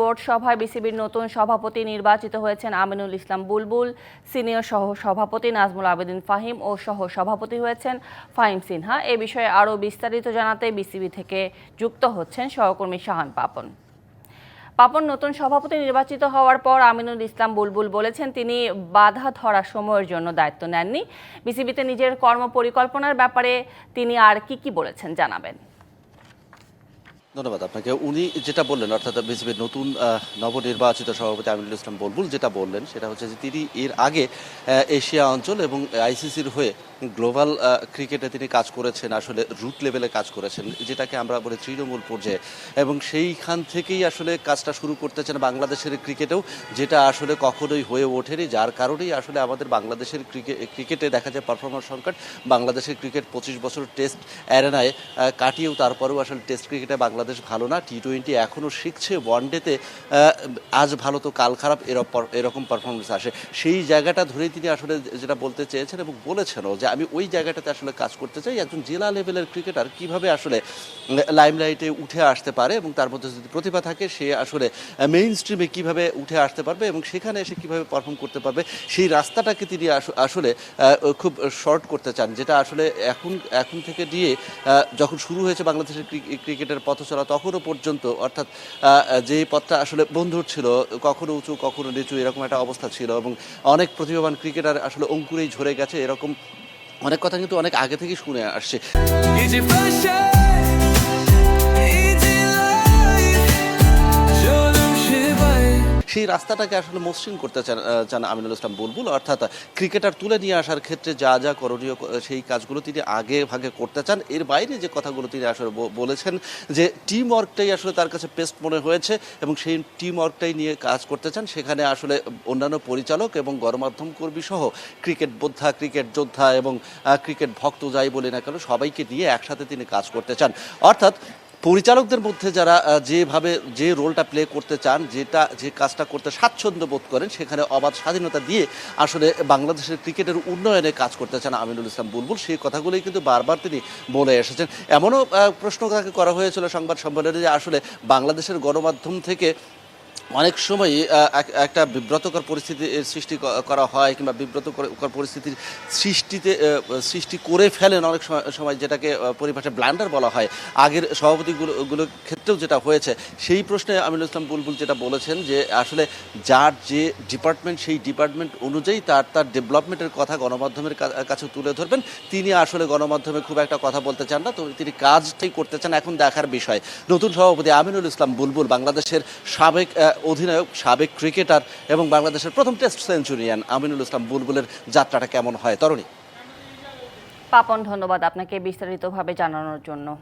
Board সভায় বিসিবির নতুন সভাপতি নির্বাচিত হয়েছেন আমিনুল ইসলাম বুলবুল, সিনিয়র সহ সভাপতি নাজমুল আবেদিন ফাহিম ও সহ সভাপতি হয়েছেন ফাহিম সিনহা। এ বিষয়ে আরও বিস্তারিত জানাতে বিসিবি থেকে যুক্ত হচ্ছেন সহকর্মী শাহান পাপন। পাপন, নতুন সভাপতি নির্বাচিত হওয়ার পর আমিনুল ইসলাম বুলবুল বলেছেন, তিনি বাধা ধরা সময়ের জন্য দায়িত্ব নেননি। বিসিবিতে নিজের কর্মপরিকল্পনার ব্যাপারে তিনি আর কি কি বলেছেন জানাবেন। ধন্যবাদ আপনাকে। উনি যেটা বললেন, অর্থাৎ বিসিবির নতুন নবনির্বাচিত সভাপতি আমিনুল ইসলাম বলবুল যেটা বললেন, সেটা হচ্ছে যে তিনি এর আগে এশিয়া অঞ্চল এবং আইসিসির হয়ে গ্লোবাল ক্রিকেটে তিনি কাজ করেছেন, আসলে রুট লেভেলে কাজ করেছেন, যেটাকে আমরা বলি তৃণমূল পর্যায়ে। এবং সেইখান থেকেই আসলে কাজটা শুরু করতে চান বাংলাদেশের ক্রিকেটেও, যেটা আসলে কখনোই হয়ে ওঠেনি, যার কারণেই আসলে আমাদের বাংলাদেশের ক্রিকেট ক্রিকেটে দেখা যায় পারফরমেন্স সংকট। বাংলাদেশের ক্রিকেট পঁচিশ বছর টেস্ট অ্যারেনায় কাটিয়েও তারপরেও আসলে টেস্ট ক্রিকেটে বাংলাদেশ ভালো না। টি টোয়েন্টি এখনও শিখছে ওয়ানডেতে আজ ভালো তো কাল খারাপ এরকম পারফরমেন্স আসে। সেই জায়গাটা ধরেই তিনি আসলে যেটা বলতে চেয়েছেন এবং বলেছেনও যে আমি ওই জায়গাটাতে আসলে কাজ করতে চাই, একজন জেলা লেভেলের ক্রিকেটার কীভাবে আসলে লাইমলাইটে উঠে আসতে পারে এবং তার মধ্যে যদি প্রতিভা থাকে, সে আসলে মেইন স্ট্রিমে কীভাবে উঠে আসতে পারবে এবং সেখানে এসে কীভাবে পারফর্ম করতে পারবে, সেই রাস্তাটাকে তিনি আস- আসলে খুব শর্ট করতে চান, যেটা আসলে এখন এখন থেকে দিয়ে যখন শুরু হয়েছে বাংলাদেশের ক্রিকেটের পথ চলা, তখনও পর্যন্ত, অর্থাৎ যে পথটা আসলে বন্ধুর ছিল, কখনো উঁচু, কখনো নিচু, এরকম একটা অবস্থা ছিল এবং অনেক প্রতিভাবান ক্রিকেটার আসলে অঙ্কুরেই ঝরে গেছে, এরকম অনেক কথা কিন্তু অনেক আগে থেকে শুনে আসছে। সেই রাস্তাটাকে আসলে মসৃণ করতে চান আমিনুল ইসলাম বুলবুল। অর্থাৎ ক্রিকেটার তুলে নিয়ে আসার ক্ষেত্রে যা যা করণীয়, সেই কাজগুলো তিনি আগে ভাগে করতে চান। এর বাইরে যে কথাগুলো তিনি আসলে বলেছেন যে টিম ওয়ার্কটাই আসলে তার কাছে বেস্ট মনে হয়েছে এবং সেই টিম ওয়ার্কটাই নিয়ে কাজ করতে চান, সেখানে আসলে অন্যান্য পরিচালক এবং গণমাধ্যম কর্মী সহ ক্রিকেট বোদ্ধা, ক্রিকেট যোদ্ধা এবং ক্রিকেট ভক্ত যাই বলি না কেন, সবাইকে নিয়ে একসাথে তিনি কাজ করতে চান। অর্থাৎ পরিচালকদের মধ্যে যারা যেভাবে, যে রোলটা প্লে করতে চান, যেটা, যে কাজটা করতে স্বাচ্ছন্দ্য বোধ করেন, সেখানে অবাধ স্বাধীনতা দিয়ে আসলে বাংলাদেশের ক্রিকেটের উন্নয়নে কাজ করতে চান আমিনুল ইসলাম বুলবুল, সেই কথাগুলোই কিন্তু বারবার তিনি বলে এসেছেন। এমনও প্রশ্ন তাকে করা হয়েছিল সংবাদ সম্মেলনে যে আসলে বাংলাদেশের গণমাধ্যম থেকে অনেক সময় একটা বিব্রতকর পরিস্থিতির সৃষ্টি করা হয় কিংবা বিব্রতকর পরিস্থিতির সৃষ্টিতে সৃষ্টি করে ফেলেন অনেক সময়- যেটাকে পরিভাষায় ব্লান্ডার বলা হয়। আগের সভাপতিগুলো ক্ষেত্রেও যেটা হয়েছে, সেই প্রশ্নে আমিনুল ইসলাম বুলবুল যেটা বলেছেন যে, আসলে যার যে ডিপার্টমেন্ট, সেই ডিপার্টমেন্ট অনুযায়ী তার তার ডেভেলপমেন্টের কথা গণমাধ্যমের কাছে তুলে ধরবেন। তিনি আসলে গণমাধ্যমে খুব একটা কথা বলতে চান না তো তিনি কাজটাই করতে চান এখন দেখার বিষয়। নতুন সভাপতি আমিনুল ইসলাম বুলবুল বাংলাদেশের সাবেক অধিনায়ক, সাবেক ক্রিকেটার এবং বাংলাদেশের প্রথম টেস্ট সেঞ্চুরিয়ান আমিনুল ইসলাম। বুলবুলের যাত্রাটা কেমন হয়? তরণী। পাপন, ধন্যবাদ আপনাকে বিস্তারিতভাবে জানানোর জন্য।